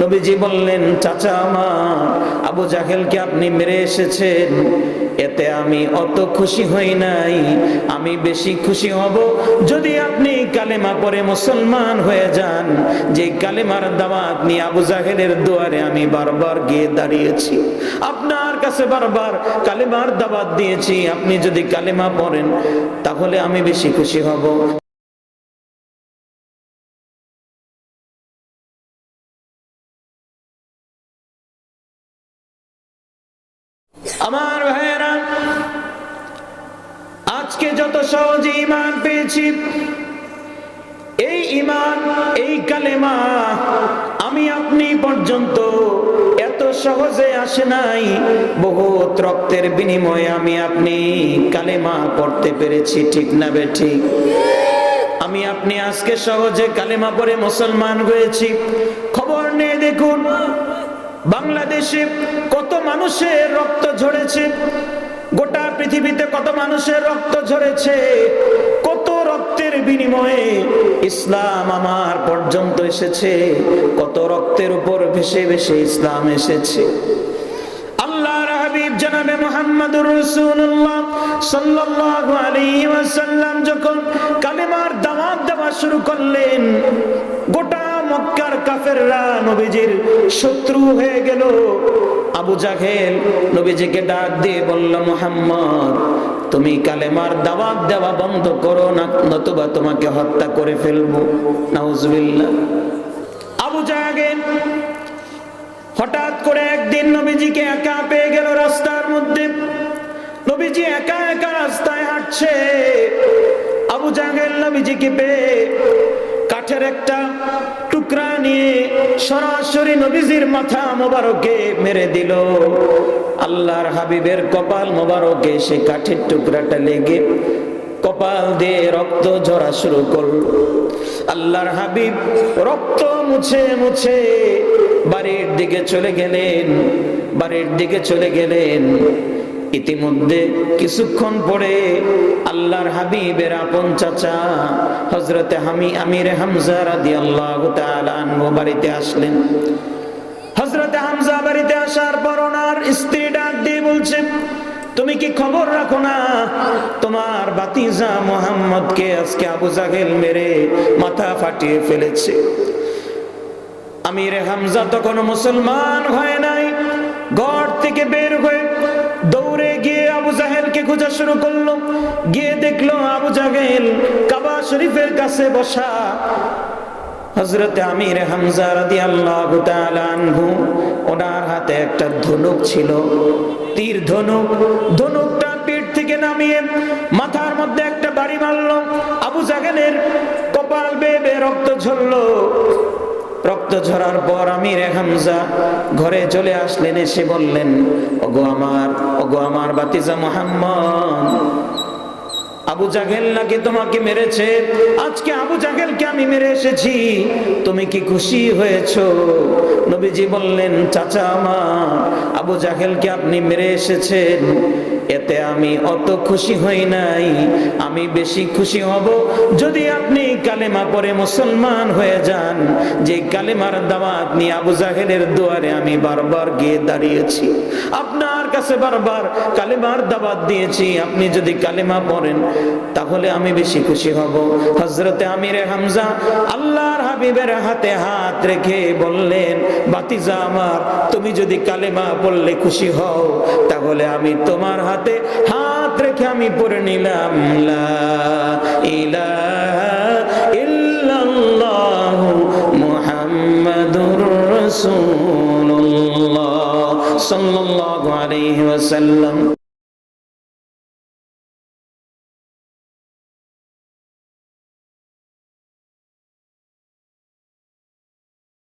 নবীজি বললেন, চাচা আমার, আবু জাহেলকে আপনি মেরে এসেছেন। এতে আমি অত খুশি হই নাই। আমি বেশি খুশি হব যদি আপনি কালেমা পরে মুসলমান হয়ে যান। যে কালেমার দাওয়াত নিয়ে আবু জাহেলের দুয়ারে আমি বারবার গিয়ে দাঁড়িয়েছি। আপনার কাছে বারবার কালেমার দাওয়াত দিয়েছি। আপনি যদি কালেমা পড়েন, তাহলে আমি বেশি খুশি হব। আমার ভাইয়েরা, আজকে যত সহজে ইমান পেয়েছি, এই ইমান এই কালেমা আমি আপনি পর্যন্ত এত সহজে আসে নাই। বহুত রক্তের বিনিময়ে আমি আপনি কালেমা পড়তে পেরেছি, ঠিক না বে ঠিক? আমি আপনি আজকে সহজে কালেমা পড়ে মুসলমান হয়েছি। খবর নেই দেখুন বাংলাদেশে কত মানুষের রক্ত ঝরেছে? গোটা পৃথিবীতে কত মানুষের রক্ত ঝরেছে? কত রক্তের বিনিময়ে ইসলাম আমার পর্যন্ত এসেছে? কত রক্তের উপর ভেসে ভেসে ইসলাম এসেছে? আল্লাহর হাবিব জনাবে শুরু করলেন, গোটা মক্কার কাফেররা নবীজির শত্রু হয়ে গেল। আবু জাহেল নবীজিকে ডাক দিয়ে বলল, মুহাম্মদ, তুমি কালেমার দাওয়াত দেওয়া বন্ধ করো না, নতুবা তোমাকে হত্যা করে ফেলব। নাউজুবিল্লাহ। আবু জাহেল হঠাৎ করে একদিন নবীজিকে একা পেয়ে গেল রাস্তার মধ্যে। নবীজি একা একা রাস্তায় হাঁটছে। আবু জাহেল নবীজিকে পেয়ে কাঠের একটা নিয়ে সরাসরি নবীজির মাথা মোবারকে মেরে দিল। আল্লাহর হাবিবের কপাল মোবারকে সে কাঠের টুকরাটা লেগে কপাল দিয়ে রক্ত ঝরা শুরু করল। আল্লাহর হাবিব রক্ত মুছে মুছে বাড়ির দিকে চলে গেলেন, বাড়ির দিকে চলে গেলেন। ইতিমধ্যে কিছুক্ষণ পরে আল্লাহর হাবিবের আপন চাচা হজরতে হামি আমির হামজা রাদি আল্লাহ আনহু বাড়িতে আসলেন। হজরতে হামজা বাড়িতে আসার পর ওনার স্ত্রী ডাক দিয়ে বলছে, তুমি কি খবর রাখো না? তোমার বাতিজা মোহাম্মদকে আজকে আবু জাহেল মেরে মাথা ফাটিয়ে ফেলেছে। আমির হামজা তখন মুসলমান হয় নাই, ঘর থেকে বের হয়ে খোঁজা শুরু করল। গিয়ে দেখল আবু জাহেল কাবা শরীফের কাছে বসা। হজরতে আমির হামজা আনহু, ওনার হাতে একটা ধনুক ছিল। তীর ধনুক, ধনুকটা পিঠ থেকে নামিয়ে মাথার মধ্যে একটা বাড়ি মারলো। আবু জাহেলের কপাল বেয়ে রক্ত ঝরলো। রক্ত ঝরার পর আমির হামজা ঘরে চলে আসলেন, এসে বললেন, ওগো আমার ওগো আমার বাতিজা মোহাম্মদ, আবু জাহেল নাকি তোমাকে মেরেছে? আজকে আবু জাহেলকে আমি মেরে এসেছি, তুমি কি খুশি হয়েছো? নবীজি বললেন, চাচা আমার, আবু জাহেলকে আপনি মেরে এসেছেন এতে আমি অত খুশি হই নাই। আমি বেশি খুশি হব যদি আপনি কালেমা পরে মুসলমান হয়ে যান। যে কালেমার দাওয়াত নিয়ে আবু জাহেলের দুয়ারে আমি বারবার গিয়ে দাঁড়িয়েছি। আপনার কাছে বারবার কালেমার দাওয়াত দিয়েছি। আপনি যদি কালেমা পড়েন, তাহলে আমি বেশি খুশি হব। হজরতে আমিরে হামজা আল্লাহর হাবিবের হাতে হাত রেখে বললেন বাতিজা আমার, তুমি যদি কালেমা পড়লে খুশি হও, তাহলে আমি তোমার হাতে হাত রেখে আমি পড়ে নিলাম সাল্লাল্লাহু আলাইহি ওয়াসাল্লাম।